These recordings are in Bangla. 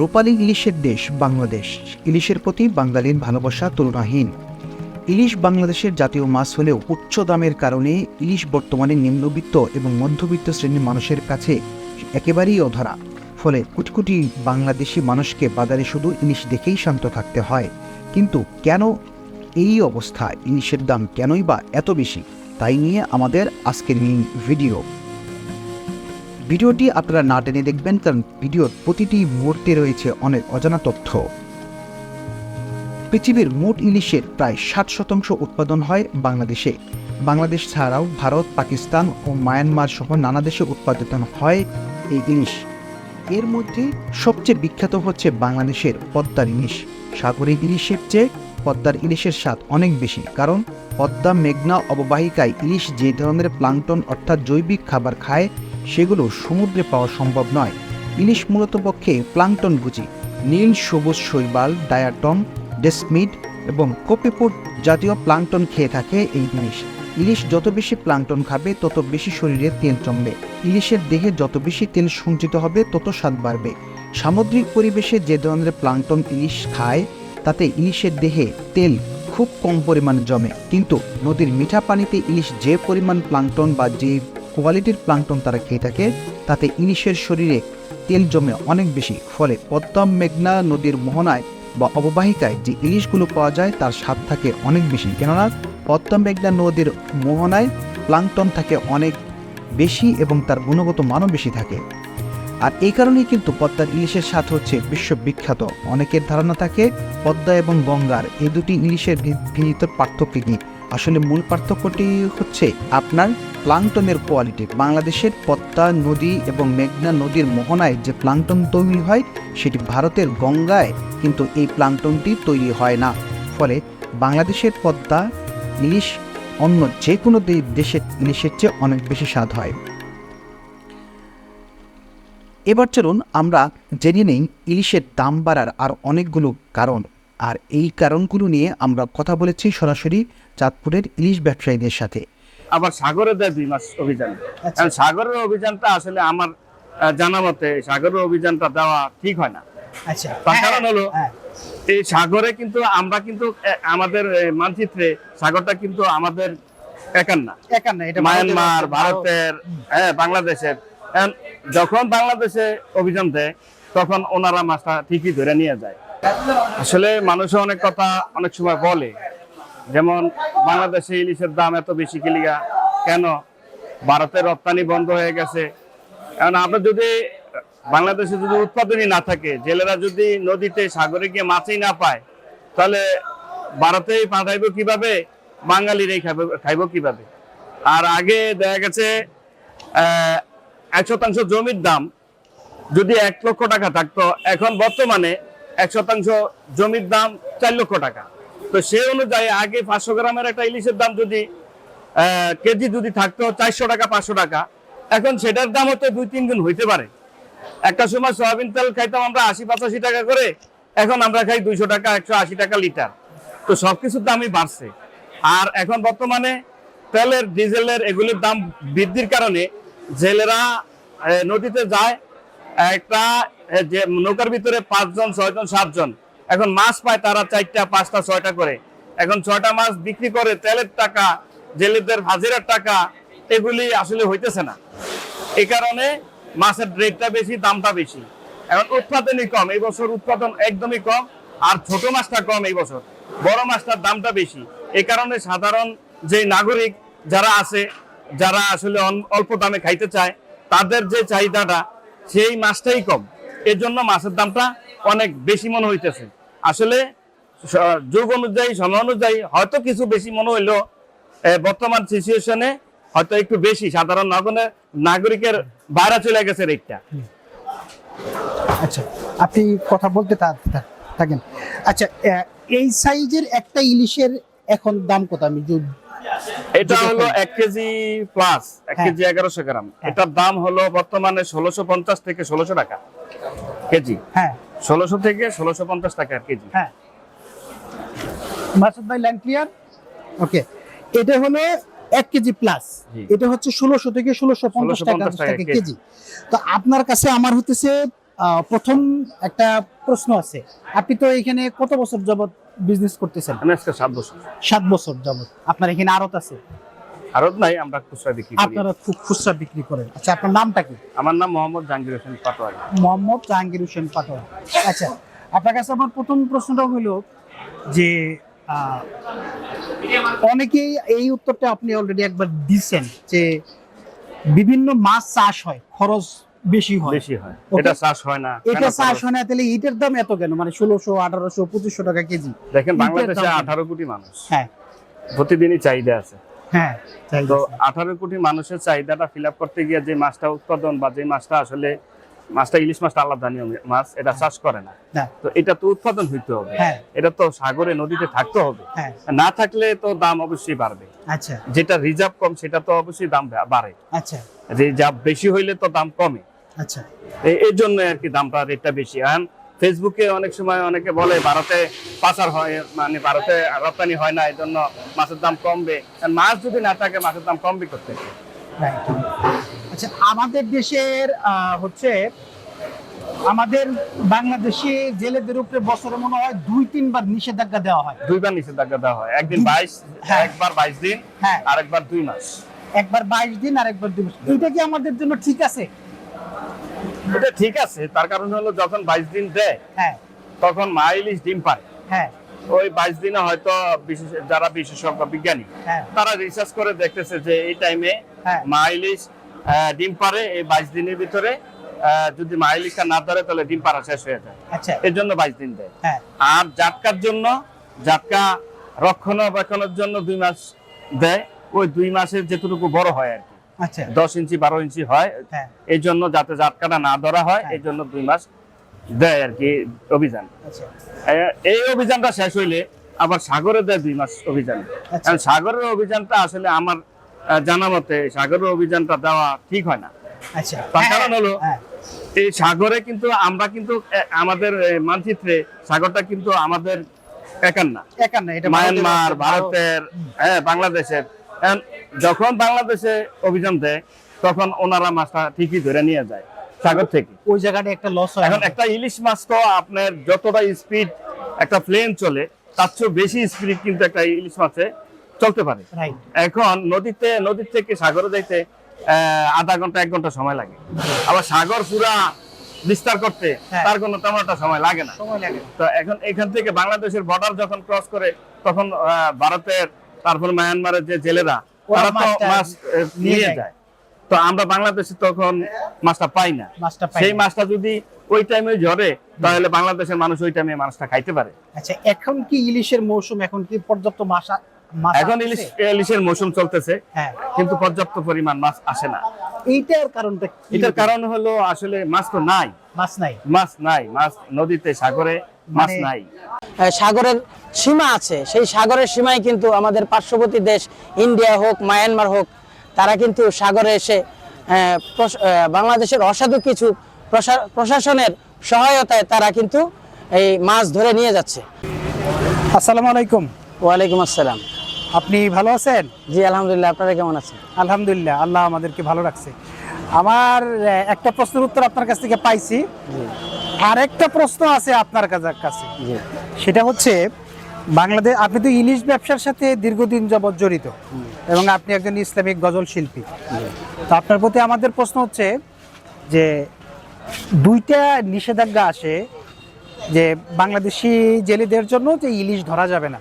রূপালী ইলিশের দেশ বাংলাদেশ। ইলিশের প্রতি বাঙালির ভালোবাসা তুলনাহীন। ইলিশ বাংলাদেশের জাতীয় মাছ হলেও উচ্চ দামের কারণে ইলিশ বর্তমানে নিম্নবিত্ত এবং মধ্যবিত্ত শ্রেণির মানুষের কাছে একেবারেই অধরা। ফলে কোটি কোটি বাংলাদেশি মানুষকে বাজারে শুধু ইলিশ দেখেই শান্ত থাকতে হয়। কিন্তু কেন এই অবস্থা? ইলিশের দাম কেনই বা এত বেশি? তাই নিয়ে আমাদের আজকের ভিডিও ভিডিওটি আপনারা না টেনে দেখবেন, কারণ ভিডিওর প্রতিটি মুহূর্তে রয়েছে অনেক অজানা তথ্য। পৃথিবীর মোট ইলিশের প্রায় ষাট শতাংশ উৎপাদন হয় বাংলাদেশে। বাংলাদেশ ছাড়াও ভারত, পাকিস্তান ও মায়ানমার সহ নানা দেশে উৎপাদন হয় এই ইলিশ। এর মধ্যে সবচেয়ে বিখ্যাত হচ্ছে বাংলাদেশের পদ্মার ইলিশ। সাগরের ইলিশের চেয়ে পদ্মার ইলিশের স্বাদ অনেক বেশি, কারণ পদ্মা, মেঘনা অববাহিকায় ইলিশ যে ধরনের প্লাঙ্কটন অর্থাৎ জৈবিক খাবার খায় সেগুলো সমুদ্রে পাওয়া সম্ভব নয়। ইলিশ মূলত পক্ষে প্লাংটন বুঝি নীল সবুজ শৈবাল ডায়াটন ডেসমিড এবং কোপেপোট জাতীয় প্লাংটন খেয়ে থাকে এই ইলিশ। ইলিশ যত বেশি প্লাঙ্কটন খাবে, তত বেশি শরীরে তেল জমবে। ইলিশের দেহে যত বেশি তেল সঞ্চিত হবে, তত স্বাদ বাড়বে। সামুদ্রিক পরিবেশে যে ধরনের প্লাংটন ইলিশ খায়, তাতে ইলিশের দেহে তেল খুব কম পরিমাণে জমে। কিন্তু নদীর মিঠা পানিতে ইলিশ যে পরিমাণ প্লাংটন বা যে কোয়ালিটির প্লাঙ্কটন তারা খেয়ে থাকে, তাতে ইলিশের শরীরে তেল জমে অনেক বেশি, ফলে পদ্মা মেঘনা নদীর মোহনায় বা অববাহিকায় যে ইলিশগুলো পাওয়া যায়, তার স্বাদ থাকে অনেক বেশি। কেননা পদ্মা মেঘনা নদীর মোহনায় প্লাঙ্কটন থাকে অনেক বেশি এবং তার গুণগত মানও বেশি থাকে। আর এই কারণেই কিন্তু পদ্মার ইলিশের স্বাদ হচ্ছে বিশ্ববিখ্যাত। অনেকের ধারণা থাকে, পদ্মা এবং গঙ্গার এই দুটি ইলিশের ভিতর পার্থক্য কি? আসলে মূল পার্থক্যটি হচ্ছে আপনার প্লাঙ্কটনের কোয়ালিটি। বাংলাদেশের পদ্মা নদী এবং মেঘনা নদীর মোহনায় যে প্লাঙ্কটন তৈরি হয়, সেটি ভারতের গঙ্গায় কিন্তু এই প্লাঙ্কটনটি তৈরি হয় না। ফলে বাংলাদেশের পদ্মা ইলিশ অন্য যে কোনো দেশের ইলিশের চেয়ে অনেক বেশি স্বাদ হয়। এবার চলুন আমরা জেনে নেই ইলিশের দাম বাড়ার আর অনেকগুলো কারণ। আর এই কারণগুলো নিয়ে আমরা কথা বলেছি সরাসরি চাঁদপুরের ইলিশ ব্যবসায়ীদের সাথে। আবার সাগরে দেয় দুই মাস অভিযান। কারণ সাগরের অভিযানটা আসলে আমার জানা মতে সাগরের অভিযানটা দেওয়া ঠিক হয় না। আচ্ছা। তার কারণ হলো হ্যাঁ, এই সাগরে কিন্তু আমরা কিন্তু আমাদের মানচিত্রে সাগরটা কিন্তু আমাদের একার না। এটা মায়ানমার ভারতের- ভারতের হ্যাঁ বাংলাদেশের। যখন বাংলাদেশে অভিযান দেয় তখন ওনারা মাছটা ঠিকই ধরে নিয়ে যায়। আসলে মানুষে অনেক কথা অনেক সময় বলে। যেমন, বাংলাদেশে ইলিশের দাম এত বেশি কিলিগা কেন? ভারতের রপ্তানি বন্ধ হয়ে গেছে। এখন আমরা যদি, বাংলাদেশে যদি উৎপাদনই না থাকে, জেলেরা যদি নদীতে সাগরে গিয়ে মাছই না পায়, তাহলে ভারতেই পাঠাইবো কীভাবে? বাঙালিরাই খাইব খাইব কীভাবে? আর আগে দেখা গেছে এক শতাংশ জমির দাম যদি এক লক্ষ টাকা থাকতো, এখন বর্তমানে এক শতাংশ জমির দাম চার লক্ষ টাকা। তো সেই অনুযায়ী আগে পাঁচশো গ্রামের একটা ইলিশের দাম যদি কেজি যদি থাকতো চারশো টাকা, পাঁচশো টাকা। এখন সেটার দাম হয়তো দুই, তিন গুণ হইতে পারে। একটা সময় সয়াবিন তেল খাইতাম আমরা আশি, পঁচাশি টাকা করে, এখন আমরা খাই দুইশো টাকা, একশো আশি টাকা লিটার। তো সবকিছুর দামই বাড়ছে। আর এখন বর্তমানে তেলের, ডিজেলের এগুলির দাম বৃদ্ধির কারণে জেলেরা নদীতে যায়, একটা যে নৌকার ভিতরে পাঁচজন, ছয়জন, সাতজন। এখন মাছ পায় তারা চারটা, পাঁচটা, ছয়টা করে। এখন ছয়টা মাছ বিক্রি করে তেলের টাকা, জেলেদের হাজিরার টাকা, এগুলি আসলে হইতেছে না। এই কারণে মাছের রেটটা বেশি, দামটা বেশি। এখন উৎপাদনই কম, এই বছর উৎপাদন একদমই কম, আর ছোট মাছটা কম এই বছর। বড় মাছটার দামটা বেশি। এই কারণে সাধারণ যে নাগরিক যারা আছে, যারা আসলে অল্প দামে খাইতে চায়, তাদের যে চাহিদাটা, সেই মাছটাই কম। এর জন্য মাছের দামটা অনেক বেশি মনে হইতেছে। আসলে যুগ অনুযায়ী সময় অনুযায়ী হয়তো কিছু বেশি মনে হইল এ, বর্তমান সিচুয়েশনে হয়তো একটু বেশি সাধারণ নাগরিকের নাগরিকের বাইরে চলে গেছে রেটটা। আচ্ছা আপনি কথা বলতে থাকেন। আচ্ছা এই সাইজের একটা ইলিশের এখন দাম কত? আমি এটা হলো এক কেজি প্লাস এক হ্যাঁ। কেজি এগারোশো গ্রাম। এটার দাম হলো বর্তমানে ষোলোশো পঞ্চাশ থেকে ষোলোশো টাকা কেজি। হ্যাঁ। ষোলোশো থেকে ষোলোশো পঞ্চাশ টাকা কেজি। হ্যাঁ। মাসুদ ভাই লাইন ক্লিয়ার ওকে এটা হলো এক কেজি প্লাস এটা হচ্ছে ষোলোশো থেকে ষোলোশো পঞ্চাশ টাকা কেজি। তো আপনার কাছে আমার হতেছে প্রথম একটা প্রশ্ন আছে। আপনি তো এখানে কত বছর যাবত বিজনেস করতেছেন? আমি আজকে সাত বছর। সাত বছর যাবত আপনার এখানে আড়ত আছে? আরত নাই আমরা খুচরা বিক্রি করি। আপনারা খুব খুচরা বিক্রি করেন। আচ্ছা আপনার নামটা কি? আমার নাম মোহাম্মদ জাহাঙ্গীর হোসেন পাটোয়ারি। মোহাম্মদ জাহাঙ্গীর হোসেন পাটোয়া আচ্ছা আপনার কাছে আমার প্রথম প্রশ্নটা হলো যে অনেকেই এই উত্তরটা আপনি অলরেডি একবার দিচ্ছেন যে বিভিন্ন মাছ চাষ হয় খরচ বেশি হয়। বেশি হয়। এটা চাষ হয় না এটা চাষ হয় না তাহলে এটার দাম এত কেন? মানে ষোলোশো আঠারোশো পঁচিশশো টাকা কেজি। দেখেন বাংলাদেশে আঠারো কোটি মানুষ। হ্যাঁ। প্রতিদিনই চাহিদা আছে। হ্যাঁ তো আঠারো কোটি মানুষের চাহিদাটা ফিল আপ করতে গিয়ে যে মাছটা উৎপাদন বা যে মাছটা আসলে মাছটা ইলিশ মাছটা আলাদা নিয়ম মাছ এটা চাষ করে না। না, তো এটা তো উৎপাদন হইতে হবে। হ্যাঁ। এটা তো সাগরে নদীতে থাকতে হবে। হ্যাঁ। না থাকলে তো দাম অবশ্যই বাড়বে। আচ্ছা। যেটা রিজার্ভ কম সেটা তো অবশ্যই দাম বাড়ে। আচ্ছা। রিজার্ভ বেশি হইলে তো দাম কমে। আচ্ছা। এ- এই জন্য আর কি দামটা রেটটা বেশি। আর ফেসবুকে অনেক সময় অনেকে বলে ভারতে পাচার হয় মানে ভারতে রপ্তানি হয় না এই জন্য মাছের দাম কমবে। মাছ যদি না থাকে মাছের দাম কমবে করতে আচ্ছা আমাদের দেশের হচ্ছে আমাদের বাংলাদেশে জেলেদের উপরে বছরে মনে হয় দুই তিনবার নিষেধাজ্ঞা দেওয়া হয়। দুইবার নিষেধাজ্ঞা দেওয়া হয়। একদিন বাইশ হ্যাঁ। একবার বাইশ দিন হ্যাঁ। আর একবার দুই মাস। একবার বাইশ দিন আর একবার দুই মাস। এটা কি আমাদের জন্য ঠিক আছে? এটা ঠিক আছে তার কারণ হলো যখন বাইশ দিন দেয় হ্যাঁ। তখন মা ইলিশ ডিম পারে হ্যাঁ। ওই বাইশ দিনে হয়তো যারা বিশেষজ্ঞ বিজ্ঞানী হ্যাঁ। তারা রিসার্চ করে দেখতেছে যে এই টাইমে মা ইলিশ আহ, ডিম পারে এই বাইশ দিনের ভিতরে। যদি মা ইলিশটা না ধরে তাহলে ডিম পাড়া শেষ হয়ে যায়। আচ্ছা। এর জন্য বাইশ দিন দেয়। হ্যাঁ। আর জাটকার জন্য জাটকা রক্ষণাবেক্ষণের জন্য দুই মাস দেয়। ওই দুই মাসের যেটুকু বড় হয় আর কি। দশ ইঞ্চি বারো ইঞ্চি হয়। হ্যাঁ। এই জন্য যাতে জাটকাটা না ধরা হয় হ্যাঁ। এই জন্য দুই মাস দেয় আর কি অভিযান। আচ্ছা। এই অভিযানটা শেষ হইলে আবার সাগরে দেয় দুই মাস অভিযান। আচ্ছা। কারণ সাগরের অভিযানটা আসলে আমার জানা মতে সাগরের অভিযানটা দেওয়া ঠিক হয় না। আচ্ছা। তার কারণ হলো হ্যাঁ। এই সাগরে কিন্তু আমরা কিন্তু আমাদের মানচিত্রে সাগরটা কিন্তু আমাদের একার না। এটা মায়ানমার ভারতের- হ্যাঁ বাংলাদেশের। যখন বাংলাদেশে অভিযান দেয় তখন ওনারা মাছটা ঠিকই ধরে নিয়ে যায় সাগর থেকে। ওই জায়গাটা একটা লস হয় এখন একটা ইলিশ মাছ তো আপনার যতটা স্পিড একটা প্লেন চলে তার চেয়ে বেশি স্পিড কিন্তু একটা ইলিশ মাছে চলতে পারে। এখন নদীতে নদীর থেকে সাগরে যাইতে আহ, আধা ঘণ্টা এক ঘণ্টা সময় লাগে। আবার সাগর পুরা বিস্তার করতে হ্যাঁ। তার কোনো তেমন একটা সময় লাগে না। তো এখন এখান থেকে বাংলাদেশের বর্ডার যখন ক্রস করে তখন ভারতের তারপর মায়ানমারের যে জেলেরা তারা তো মাছ নিয়ে। যায়। তো আমরা বাংলাদেশে তখন মাছটা পাই না। সেই মাছটা যদি ওই টাইমে ঝরে তাহলে বাংলাদেশের মানুষ ওই টাইমে মাছটা খাইতে পারে। আচ্ছা এখন কি ইলিশের মৌসুম? এখন কি পর্যাপ্ত মাছ এখন ইলিশ ইলিশের মৌসুম চলতেছে হ্যাঁ। কিন্তু পর্যাপ্ত পরিমাণ মাছ আসে না। এইটার কারণটা এটার কারণ হলো আসলে মাছ তো নাই। মাছ নাই। মাছ নাই। মাছ নদীতে সাগরে মাছ মানে- নাই। সাগরের সীমা আছে। সেই সাগরের সীমায় কিন্তু আমাদের পার্শ্ববর্তী দেশ ইন্ডিয়া হোক মায়ানমার হোক তারা কিন্তু সাগরে এসে আহ, বাংলাদেশের অসাধু কিছু প্রশা- প্রশাসনের সহায়তায় তারা কিন্তু এই মাছ ধরে নিয়ে যাচ্ছে। আসসালামু আলাইকুম। ওয়ালাইকুম আসসালাম। আপনি ভালো আছেন? জি আলহামদুলিল্লাহ আপনারা কেমন আছেন? আলহামদুলিল্লাহ আল্লাহ আমাদেরকে ভালো রাখছে। আমার একটা প্রশ্নের উত্তর আপনার কাছ থেকে পাইছি। আর একটা প্রশ্ন আছে আপনার কাছে- সেটা হচ্ছে বাংলাদেশ আপনি তো ইলিশ ব্যবসার সাথে দীর্ঘদিন যাবৎ জড়িত এবং আপনি একজন ইসলামিক গজল শিল্পী। তো আপনার প্রতি আমাদের প্রশ্ন হচ্ছে যে দুইটা নিষেধাজ্ঞা আসে যে বাংলাদেশি জেলেদের জন্য যে ইলিশ ধরা যাবে না।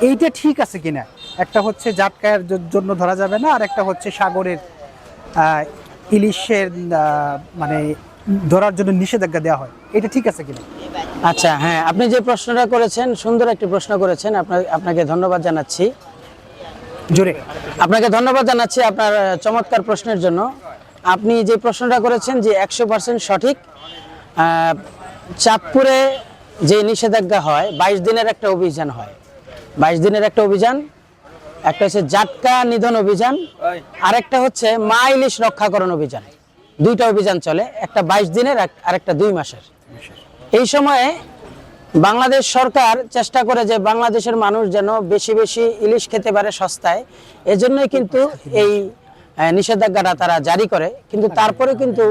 এইটা ঠিক আছে কিনা? একটা হচ্ছে জাটকায়ের জন্য ধরা যাবে না আর একটা হচ্ছে সাগরের ইলিশের মানে ধরার জন্য নিষেধাজ্ঞা দেওয়া হয়। এটা ঠিক আছে কিনা? আচ্ছা হ্যাঁ আপনি যে প্রশ্নটা করেছেন সুন্দর একটি প্রশ্ন করেছেন আপনার আপনাকে ধন্যবাদ জানাচ্ছি। জোরে। আপনাকে ধন্যবাদ জানাচ্ছি আপনার চমৎকার প্রশ্নের জন্য। আপনি যে প্রশ্নটা করেছেন যে একশো পার্সেন্ট সঠিক চাঁদপুরে যে নিষেধাজ্ঞা হয় বাইশ দিনের একটা অভিযান হয়। বাইশ দিনের একটা অভিযান একটা হচ্ছে জাটকা নিধন অভিযান আরেকটা হচ্ছে মা ইলিশ রক্ষাকরণ অভিযান। দুইটা অভিযান চলে একটা বাইশ দিনের আরেকটা দুই মাসের। এই সময়ে বাংলাদেশ সরকার চেষ্টা করে যে বাংলাদেশের মানুষ যেন বেশি বেশি ইলিশ খেতে পারে সস্তায় এজন্যই কিন্তু এই নিষেধাজ্ঞাটা তারা জারি করে। কিন্তু তারপরে কিন্তু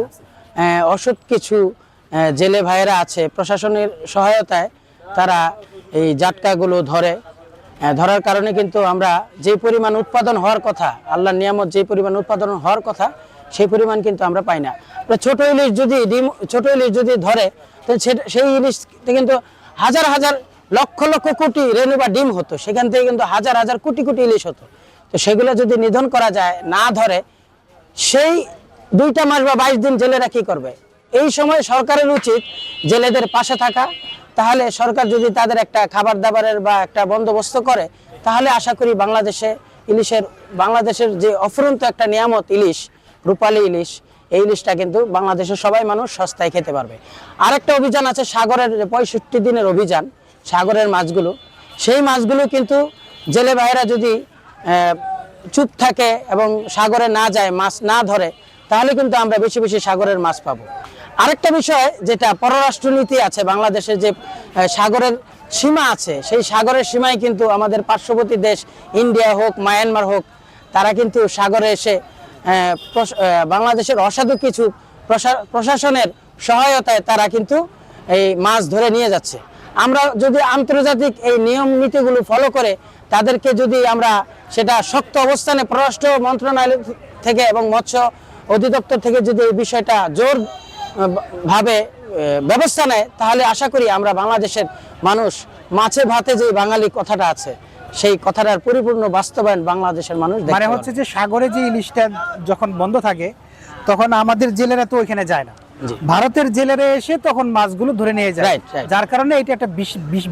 অসৎ কিছু জেলে ভাইয়েরা আছে প্রশাসনের সহায়তায় তারা এই জাটকাগুলো ধরে। ধরার কারণে কিন্তু আমরা যে পরিমাণ উৎপাদন হওয়ার কথা, আল্লাহর নিয়ামত যে পরিমাণ উৎপাদন হওয়ার কথা, সেই পরিমাণ কিন্তু আমরা পাই না। ছোট ইলিশ যদি ডিম, ছোট ইলিশ যদি ধরে, তো সেই ইলিশ কিন্তু হাজার হাজার, লক্ষ লক্ষ কোটি রেণু বা ডিম হতো। সেখান থেকে কিন্তু হাজার হাজার কোটি কোটি ইলিশ হতো। তো সেগুলো যদি নিধন করা যায়, না ধরে, সেই দুইটা মাস বা বাইশ দিন জেলেরা কি করবে। এই সময় সরকারের উচিত জেলেদের পাশে থাকা তাহলে সরকার যদি তাদের একটা খাবার দাবারের বা একটা বন্দোবস্ত করে, তাহলে আশা করি বাংলাদেশে ইলিশের, বাংলাদেশের যে অফুরন্ত একটা নিয়ামত ইলিশ, রূপালী ইলিশ, এই ইলিশটা কিন্তু বাংলাদেশের সবাই মানুষ সস্তায় খেতে পারবে। আরেকটা অভিযান আছে সাগরের পঁয়ষট্টি দিনের অভিযান, সাগরের মাছগুলো। সেই মাছগুলো কিন্তু জেলে ভাইয়েরা যদি চুপ থাকে এবং সাগরে না যায়, মাছ না ধরে, তাহলে কিন্তু আমরা বেশি বেশি সাগরের মাছ পাবো। আরেকটা বিষয় যেটা পররাষ্ট্রনীতি আছে, বাংলাদেশের যে সাগরের সীমা আছে, সেই সাগরের সীমায় কিন্তু আমাদের পার্শ্ববর্তী দেশ ইন্ডিয়া হোক, মায়ানমার হোক, তারা কিন্তু সাগরে এসে বাংলাদেশের অসাধু কিছু প্রশা- প্রশাসনের সহায়তায় তারা কিন্তু এই মাছ ধরে নিয়ে যাচ্ছে। আমরা যদি আন্তর্জাতিক এই নিয়ম নীতিগুলো ফলো করে, তাদেরকে যদি আমরা সেটা শক্ত অবস্থানে পররাষ্ট্র মন্ত্রণালয় থেকে এবং মৎস্য অধিদপ্তর থেকে যদি এই বিষয়টা জোর ভাবে ব্যবস্থা নেয় তাহলে আশা করি আমরা বাংলাদেশের মানুষ মাছে ভাতে যে বাঙালি কথাটা আছে সেই কথাটার পরিপূর্ণ বাস্তবায়ন বাংলাদেশের মানুষ মানে হচ্ছে যে সাগরে যে ইলিশটা যখন বন্ধ থাকে তখন আমাদের জেলেরা তো ওইখানে যায় না ভারতের জেলেরা এসে তখন মাছগুলো ধরে নিয়ে যায়. যার কারণে এটা একটা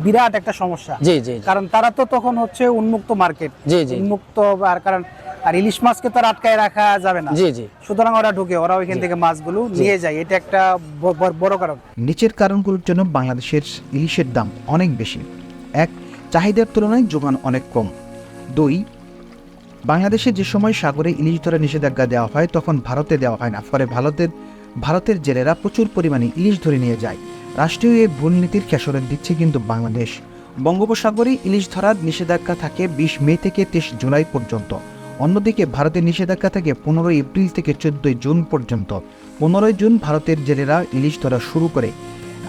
বিরাট একটা সমস্যা। কারণ তারা তো তখন হচ্ছে উন্মুক্ত মার্কেট। উন্মুক্ত আর কারণ আর ইলিশ মাছকে তো আর আটকায় রাখা যাবে না। জি জি। সুতরাং ওরা ঢুকে ওরা ওইখান থেকে মাছগুলো নিয়ে যায়। এটা একটা বড় কারণ। নিচের কারণগুলোর জন্য বাংলাদেশের ইলিশের দাম অনেক বেশি। এক চাহিদার তুলনায় যোগান অনেক কম। দুই বাংলাদেশে যে সময় সাগরে ইলিশ ধরে নিষেধাজ্ঞা দেওয়া হয় তখন ভারতে দেওয়া হয় না। ফলে ভারতের ভারতের জেলেরা প্রচুর পরিমাণে ইলিশ ধরে নিয়ে যায়। রাষ্ট্রীয় এই ভুল নীতির খেসরত দিচ্ছে কিন্তু বাংলাদেশ। বঙ্গোপসাগরে ইলিশ ধরার নিষেধাজ্ঞা থাকে বিশ মে থেকে তেইশ জুলাই পর্যন্ত। অন্যদিকে ভারতের নিষেধাজ্ঞা থেকে পনেরোই এপ্রিল থেকে চোদ্দই জুন পর্যন্ত পনেরোই জুন ভারতের জেলেরা ইলিশ ধরা শুরু করে।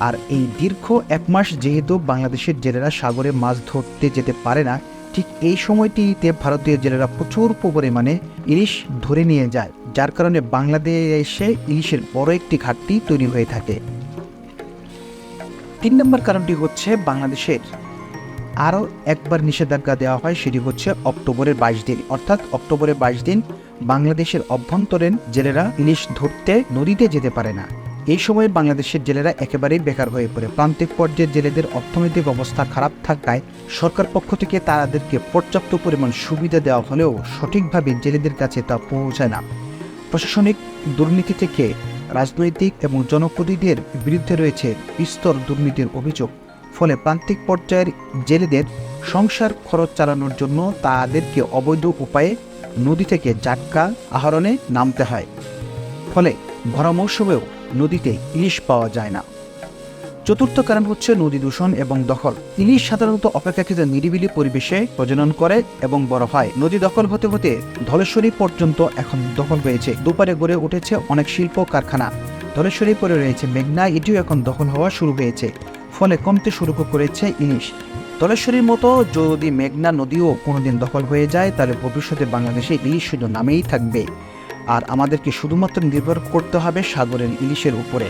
আর এই দীর্ঘ এক মাস যেহেতু বাংলাদেশের জেলেরা সাগরে মাছ ধরতে যেতে পারে না, ঠিক এই সময়টিতে ভারতীয় জেলেরা প্রচুর পরিমাণে ইলিশ ধরে নিয়ে যায়, যার কারণে বাংলাদেশে ইলিশের বড় একটি ঘাটতি তৈরি হয়ে থাকে। তিন নম্বর কারণটি হচ্ছে বাংলাদেশের আরও একবার নিষেধাজ্ঞা দেওয়া হয়, সেটি হচ্ছে অক্টোবরের বাইশ দিন। অর্থাৎ অক্টোবরের বাইশ দিন বাংলাদেশের অভ্যন্তরীণ জেলেরা ইলিশ ধরতে নদীতে যেতে পারে না। এই সময়ে বাংলাদেশের জেলেরা একেবারেই বেকার হয়ে পড়ে। প্রান্তিক পর্যায়ে জেলেদের অর্থনৈতিক অবস্থা খারাপ থাকায় সরকার পক্ষ থেকে তাদেরকে পর্যাপ্ত পরিমাণ সুবিধা দেওয়া হলেও সঠিকভাবে জেলেদের কাছে তা পৌঁছায় না। প্রশাসনিক দুর্নীতি থেকে রাজনৈতিক এবং জনপ্রতিনিধিদের বিরুদ্ধে রয়েছে বিস্তর দুর্নীতির অভিযোগ। ফলে প্রান্তিক পর্যায়ের জেলেদের সংসার খরচ চালানোর জন্য তাদেরকে অবৈধ উপায়ে নদী থেকে জাটকা আহরণে নামতে হয়। ফলে ভরা মৌসুমেও নদীতে ইলিশ পাওয়া যায় না। চতুর্থ কারণ হচ্ছে নদী দূষণ এবং দখল। ইলিশ সাধারণত অপেক্ষাকৃত নিরিবিলি পরিবেশে প্রজনন করে এবং বড় হয়। নদী দখল হতে হতে ধলেশ্বরী পর্যন্ত এখন দখল হয়েছে। দুপারে গড়ে উঠেছে অনেক শিল্প কারখানা। ধলেশ্বরী পরে রয়েছে মেঘনা, এটিও এখন দখল হওয়া শুরু হয়েছে। ফলে কমতে শুরু করেছে ইলিশ তলেশ্বরীর মতো যদি মেঘনা নদীও কোনোদিন দখল হয়ে যায়, তাহলে ভবিষ্যতে বাংলাদেশে ইলিশ শুধু নামেই থাকবে। আর আমাদেরকে শুধুমাত্র নির্ভর করতে হবে সাগরের ইলিশের উপরে।